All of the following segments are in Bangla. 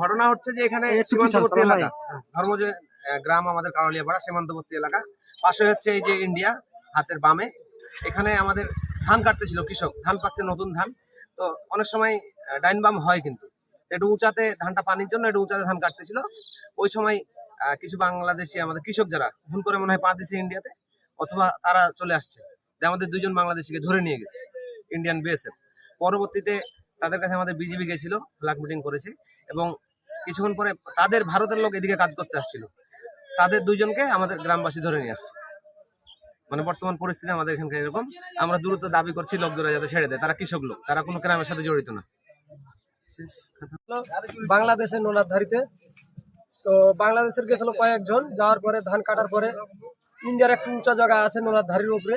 ঘটনা হচ্ছে যে এখানে সীমান্তবর্তী এলাকা। ধর্মজ গ্রাম আমাদের কারলিয়াপাড়া সীমান্তবর্তী এলাকা। পাশে হচ্ছে এই যে ইন্ডিয়া হাতের বামে। এখানে আমাদের ধান কাটতেছিল কৃষক। ধান পাচ্ছে নতুন ধান। তো অনেক সময় ডাইন বাম হয় কিন্তু। একটু উঁচাতে ধানটা পানির জন্য একটু উঁচাতে ধান কাটতেছিল। ওই সময় কিছু বাংলাদেশি আমাদের কৃষক যারা ভুল করে মনে হয় পা দিছে ইন্ডিয়াতে অথবা তারা চলে আসছে। যে আমাদের দুইজন বাংলাদেশিকে ধরে নিয়ে গেছে ইন্ডিয়ান বিএসএফ। পরবর্তীতে তাদের কাছে আমাদের বিজিবি গেছিল ফ্ল্যাগ মিটিং করেছে এবং কিছুক্ষণ পরে তাদের ভারতের লোক এদিকে কাজ করতে আসছিল। তাদের দুইজনকে আমাদের গ্রামবাসী ধরে নিয়ে আসছে। মানে বর্তমান পরিস্থিতি আমাদের এখানকার এরকম। আমরা দ্রুত দাবি করছি লোকজোড়া যাতে ছেড়ে দেয়। তারা কৃষক লোক। তারা কোনো গ্রামের সাথে জড়িত না। বাংলাদেশের নোনার ধারিতে। তো বাংলাদেশের গেছিল কয়েকজন। যাওয়ার পরে ধান কাটার পরে ইন্ডিয়ার একটা উঁচা জায়গা আছে নোনার ধারির উপরে।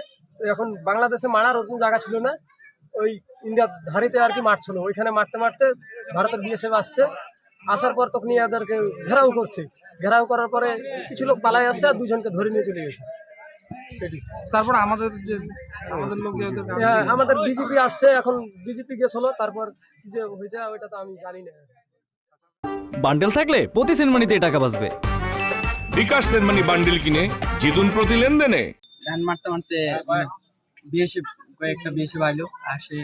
এখন বাংলাদেশে মারার ওরকম জায়গা ছিল না। ওই ইন্ডিয়ার ধারিতে আর কি মারছিল। ওইখানে মারতে মারতে ভারতের বিএসএফ আসছে। আসার পর তখন এদেরকে ঘেরাও করছে। ঘেরাও করার পরে কিছু লোক পালাই আসছে আর দুজনকে ধরে নিয়ে চলে গেছে। তারপর আমাদের যে আমাদের লোক হ্যাঁ, আমাদের বিজেপি আসছে। এখন বিজেপি গেছিল। তারপর কি যে হয়েছে ওইটা তো আমি জানি না। বান্ডেল থাকলে প্রতি সিনেমানিতে টাকা বাঁচবে। বিকাশ সেনমানি বান্ডিল কিনে জিতুন প্রতি লেনদেনে। ধান মারতে মারতে বিএসএফ কয়েকটা বিএসএফ আইলো আসে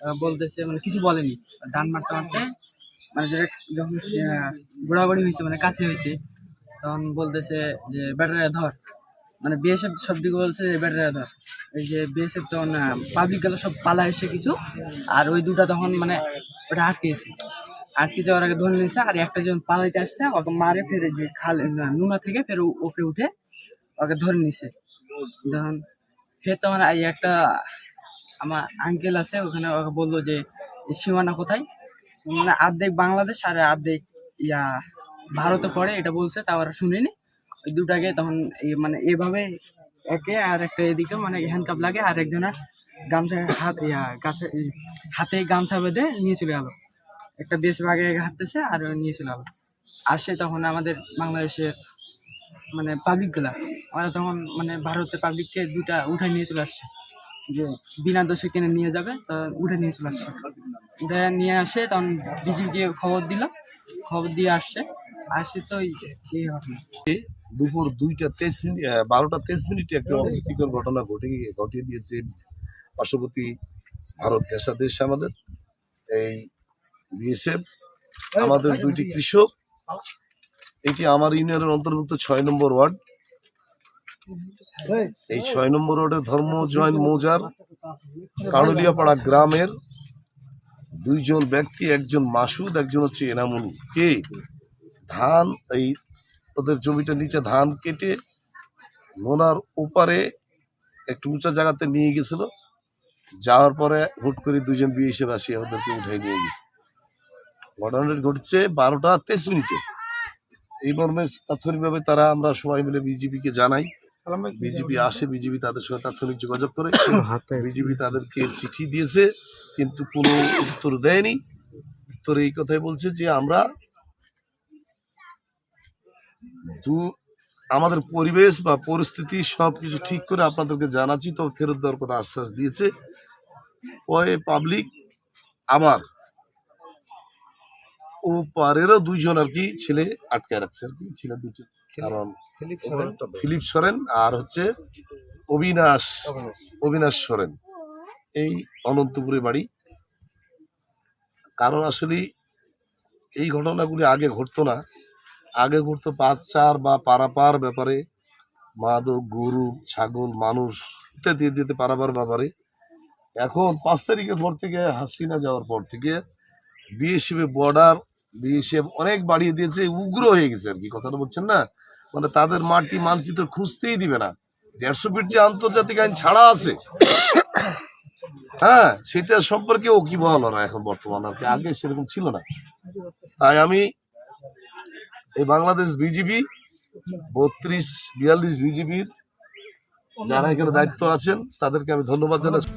আহ, বলতেছে মানে কিছু বলেনি। ধান মারতে মারতে মানে যেটা যখন সে, ঘোরাঘুরি হয়েছে মানে কাছে হয়েছে তখন বলতেছে যে ব্যাটারি ধর। মানে বিএসএফ সব দিকে বলছে যে ব্যাটারি ধর। এই যে বিএসএফ তখন পাবলিক গেল সব পালা এসে কিছু আর ওই দুটা তখন মানে ওটা আটকে গেছে। আটকে যাওয়ার আগে ধরে নিয়েছে আর একটা যখন পালাইতে আসছে ওকে মারে ফেরে যে খাল নুনা থেকে ফের ও- ওকে উঠে ওকে ধরে নিছে। ফের তখন এই একটা আমার আঙ্কেল আছে, ওখানে ওকে বলল যে সীমানা কোথায়? মানে আর্ধেক বাংলাদেশ আর আর্ধেক ইয়া ভারতে পড়ে, এটা বলছে, তা আর শুনিনি। ওই দুটাকে তখন মানে এভাবে একে আর একটা এদিকে মানে হ্যান্ডকাপ লাগে, আর একজনের গামছা হাত, ইয়া, গাছে হাতে গামছা বেঁধে নিয়ে চলে গেল। একটা আগে আগে হাঁটতেছে আর নিয়ে চলে গেল। আসে তখন আমাদের বাংলাদেশের মানে পাবলিকগুলা ওরা তখন মানে ভারতের পাবলিককে দুটা উঠে নিয়ে চলে আসছে। যে বিনা দোষে কিনে নিয়ে যাবে তো উঠে নিয়ে চলে আসছে। উঠে নিয়ে আসে তখন বিজিবিকে খবর দিল খবর দিয়ে আসছে। আসে তো এই ঘটনা। দুপুর দুইটা তেইশ মিনিট বারোটা তেইশ মিনিটে একটা অপ্রীতিকর ঘটনা ঘটে গিয়ে- ঘটিয়ে দিয়েছে পার্শ্ববর্তী ভারত দেশা দেশ আমাদের। এই বিএসএফ আমাদের দুইটি কৃষক এটি আমার ইউনিয়নের অন্তর্ভুক্ত ছয় নম্বর ওয়ার্ড, এই ছয় নম্বর ওয়ার্ডের ধর্ম জয়েন মৌজার কানুলিয়াপাড়া গ্রামের দুইজন ব্যক্তি, একজন মাসুদ, একজন হচ্ছে এনামুল। কে? ধান, এই ওদের জমিটার নিচে ধান কেটে নোনার ওপারে একটু উঁচা জায়গাতে নিয়ে গেছিল। যাওয়ার পরে হুট করে দুজন বিয়ে হিসেবে আসিয়ে ওদেরকে উঠে নিয়ে গেছে। ঘটনাটা ঘটছে বারোটা তেইশ মিনিটে। এই মর্মে তাৎক্ষণিকভাবে তারা আমরা সবাই মিলে বিজেপিকে জানাই। বিজেপি আসে বিজেপি তাদের সঙ্গে তাৎক্ষণিক যোগাযোগ করে। বিজেপি তাদেরকে চিঠি দিয়েছে কিন্তু কোনো উত্তর দেয়নি। উত্তর এই কথাই বলছে যে আমরা দু আমাদের পরিবেশ বা পরিস্থিতি সব কিছু ঠিক করে আপনাদেরকে জানাচ্ছি তো ফেরত দেওয়ার কথা আশ্বাস দিয়েছে। পরে পাবলিক আবার ও পারেরও দুইজন আর কি ছেলে আটকে রাখছে আর কি ছেলে দুটো কারণ ফিলিপ সরেন? আর হচ্ছে অবিনাশ অবিনাশ। সরেন। এই অনন্তপুরে বাড়ি। কারণ আসলে এই ঘটনাগুলি আগে ঘটতো না। আগে ঘটতো পাচার বা পারাপার ব্যাপারে। মাদক গরু ছাগল মানুষ ইত্যাদি দিতে পারাবার ব্যাপারে। এখন পাঁচ তারিখের পর থেকে হাসিনা যাওয়ার পর থেকে বিএসএফ বর্ডার বিএসএফ অনেক বাড়িয়ে দিয়েছে, উগ্র হয়ে গেছে আর কি, কথাটা বলছেন না? মানে তাদের মাটি মানচিত্র খুঁজতেই দিবে না। দেড়শো ফিট যে আন্তর্জাতিক আইন ছাড়া আছে। হ্যাঁ সেটা সম্পর্কেও কি বল না এখন বর্তমান আর কি, আগে সেরকম ছিল না। তাই আমি এই বাংলাদেশ বিজিবি বত্রিশ, বিয়াল্লিশ বিজিবির যারা এখানে দায়িত্ব আছেন, তাদেরকে আমি ধন্যবাদ জানাচ্ছি।